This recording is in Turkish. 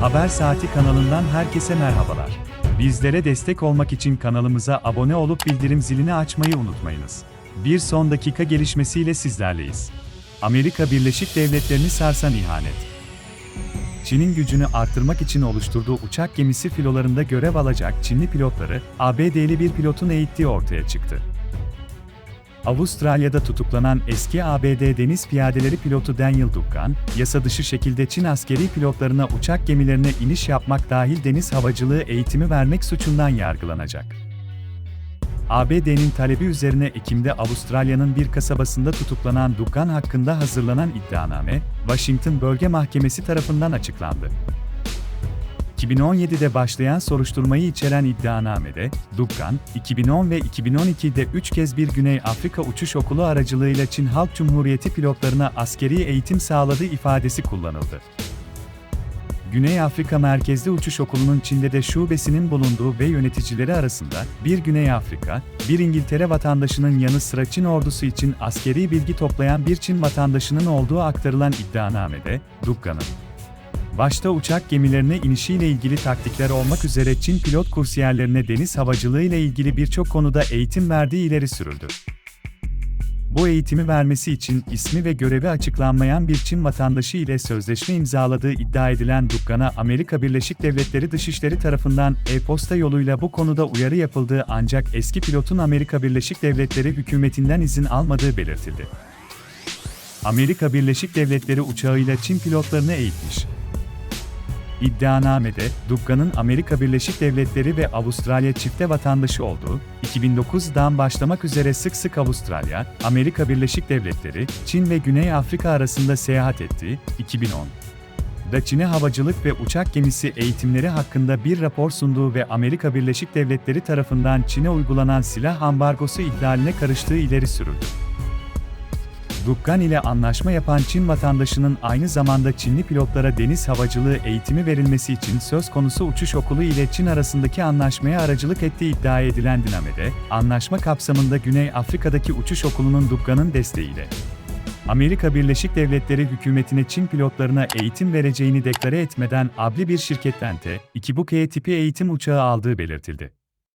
Haber Saati kanalından herkese merhabalar. Bizlere destek olmak için kanalımıza abone olup bildirim zilini açmayı unutmayınız. Bir son dakika gelişmesiyle sizlerleyiz. Amerika Birleşik Devletleri'ni sarsan ihanet. Çin'in gücünü arttırmak için oluşturduğu uçak gemisi filolarında görev alacak Çinli pilotları, ABD'li bir pilotun eğittiği ortaya çıktı. Avustralya'da tutuklanan eski ABD deniz piyadeleri pilotu Daniel Dukkan, yasa dışı şekilde Çin askeri pilotlarına uçak gemilerine iniş yapmak dahil deniz havacılığı eğitimi vermek suçundan yargılanacak. ABD'nin talebi üzerine Ekim'de Avustralya'nın bir kasabasında tutuklanan Dukkan hakkında hazırlanan iddianame, Washington Bölge Mahkemesi tarafından açıklandı. 2017'de başlayan soruşturmayı içeren iddianamede, Dukkan, 2010 ve 2012'de 3 kez bir Güney Afrika Uçuş Okulu aracılığıyla Çin Halk Cumhuriyeti pilotlarına askeri eğitim sağladığı ifadesi kullanıldı. Güney Afrika Merkezli Uçuş Okulu'nun Çin'de de şubesinin bulunduğu ve yöneticileri arasında bir Güney Afrika, bir İngiltere vatandaşının yanı sıra Çin ordusu için askeri bilgi toplayan bir Çin vatandaşının olduğu aktarılan iddianamede, Dukkan'ın başta uçak gemilerine inişiyle ilgili taktikler olmak üzere Çin pilot kursiyerlerine deniz havacılığı ile ilgili birçok konuda eğitim verdiği ileri sürüldü. Bu eğitimi vermesi için ismi ve görevi açıklanmayan bir Çin vatandaşı ile sözleşme imzaladığı iddia edilen Dukkan'a Amerika Birleşik Devletleri Dışişleri tarafından e-posta yoluyla bu konuda uyarı yapıldığı ancak eski pilotun Amerika Birleşik Devletleri hükümetinden izin almadığı belirtildi. Amerika Birleşik Devletleri uçağıyla Çin pilotlarını eğitmiş. İddianamede, Dukkan'ın Amerika Birleşik Devletleri ve Avustralya çifte vatandaşı olduğu, 2009'dan başlamak üzere sık sık Avustralya, Amerika Birleşik Devletleri, Çin ve Güney Afrika arasında seyahat ettiği, 2010 da Çin'e havacılık ve uçak gemisi eğitimleri hakkında bir rapor sunduğu ve Amerika Birleşik Devletleri tarafından Çin'e uygulanan silah ambargosu ihlaline karıştığı ileri sürüldü. Dukkan ile anlaşma yapan Çin vatandaşının aynı zamanda Çinli pilotlara deniz havacılığı eğitimi verilmesi için söz konusu uçuş okulu ile Çin arasındaki anlaşmaya aracılık ettiği iddia edilen Diname'de, anlaşma kapsamında Güney Afrika'daki uçuş okulunun Dukkan'ın desteğiyle Amerika Birleşik Devletleri hükümetine Çin pilotlarına eğitim vereceğini deklare etmeden abli bir şirketten T-2 tipi eğitim uçağı aldığı belirtildi.